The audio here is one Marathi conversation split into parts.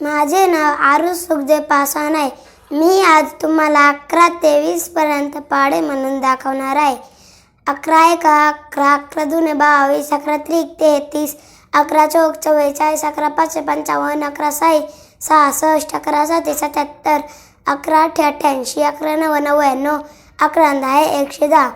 माझे नाव आरू सुखदेव पासवान आहे. मी आज तुम्हाला अकरा तेवीस पर्यंत पाडे म्हणून दाखवणार आहे. अकरा एक अकरा अकरा दुने बावीस अकरा त्रिक तेहतीस अकरा चौक चव्वेचाळीस अकरा पाचशे पंचावन्न अकरा साई सहासष्ट अकरा साते सत्याहत्तर अकरा अठ्ठे अठ्ठ्याऐंशी अकरा नव्व नव्याण्णव अकरा दहा एकशे दहा.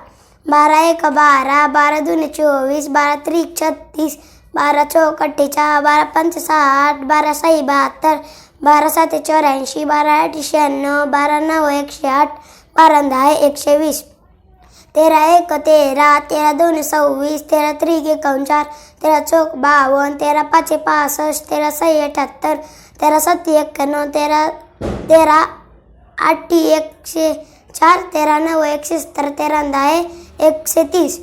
बारा एक बारा बारा दुने चोवीस बारा त्रिक छत्तीस बारा चौक अठ्ठेचाळ बारा पंच साठ बारा साई बहात्तर बारा साते चौऱ्याऐंशी बारा आठ शहाण्णव बारा नऊ एकशे आठ बारा दहा एकशे वीस तेरा एक तेरा तेरा दोन सव्वीस तेरा त्रिक एकोणचार तेरा चौक बावन्न तेरा पाचशे पासष्ट तेरा सही अठ्याहत्तर तेरा सत्ती एक्क्याण्णव तेरा तेरा आठ एकशे चार तेरा नऊ एकशे सत्तर तेरा दहा एकशे तीस.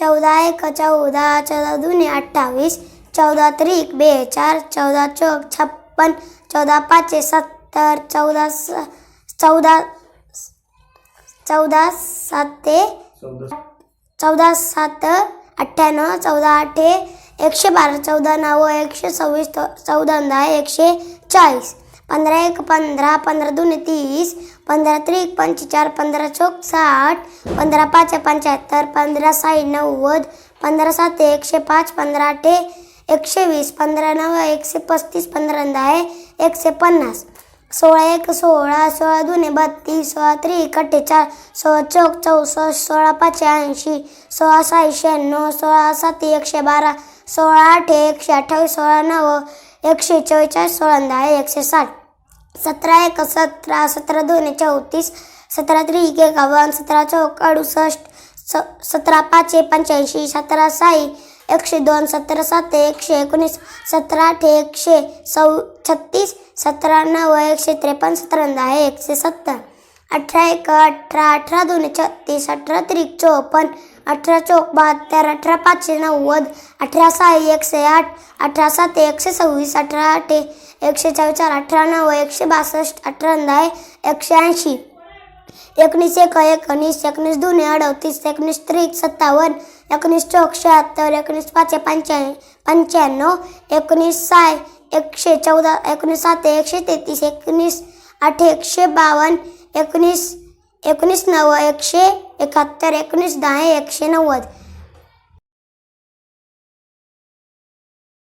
चौदा एक चौदा चौदा दुने अठ्ठावीस चौदा त्रिक बेचार चौदा चौक छप्पन चौदा पाचशे सत्तर चौदा स चौदा चौदा सात ते चौदा सात अठ्ठ्याण्णव चौदा आठे एकशे बारा चौदा नऊ एकशे सव्वीस चौदा दहा एकशे चाळीस. पंधरा एक पंधरा पंधरा दोन तीस पंधरा त्रिक पंचेचाळ पंधरा चौक साठ पंधरा पाच पंच्याहत्तर पंधरा साई नव्वद पंधरा सात एकशे पाच पंधरा आठे एकशे वीस पंधरा नऊ एकशे पस्तीस पंधरा दहा एकशे पन्नास. सोळा एक सोळा सोळा दोन्ही बत्तीस सोळा त्रिक अठ्ठेचाळ सोळा चौक चौसष्ट सोळा पाचशे ऐंशी सोळा साई शहाण्णव सोळा सात एकशे बारा सोळा आठ एकशे अठ्ठावीस सोळा नऊ एकशे चव्वेचाळीस सोळा दहा एकशे साठ. सतरा एक सतरा सतरा दोन चौतीस सतरा त्रिक एकावन्न सतरा चौक अडुसष्ट स सतरा पाचशे पंच्याऐंशी सतरा साई एकशे दोन सतरा सात एकशे एकोणीस सतरा आठ एकशे सौ छत्तीस सतरा नऊ एकशे त्रेपन्न सतरा दहा एकशे सत्तर. अठरा एक अठरा अठरा दोन छत्तीस अठरा त्रिक चोपन्न अठरा चौक बहात्तर अठरा पाचशे नव्वद अठरा सहा एकशे आठ अठरा सात एकशे सव्वीस अठरा आठ एकशे चव्वेचाळ अठरा नऊ एकशे बासष्ट अठरा दहा एकशे ऐंशी. एकोणीस एक एकोणीस एकोणीस दोन अडतीस एकोणीस त्रिक सत्तावन्न एकोणीस चौक शहात्तर एकोणीस पाचशे पंच्याण्णव पंच्याण्णव एकोणीस सहा एकशे चौदा एकोणीस सात एकशे तेहतीस एकोणीस आठ एकशे बावन्न एकोणीस एकोणीस नव्वद एकशे एकाहत्तर एकोणीस दहा एकशे नव्वद.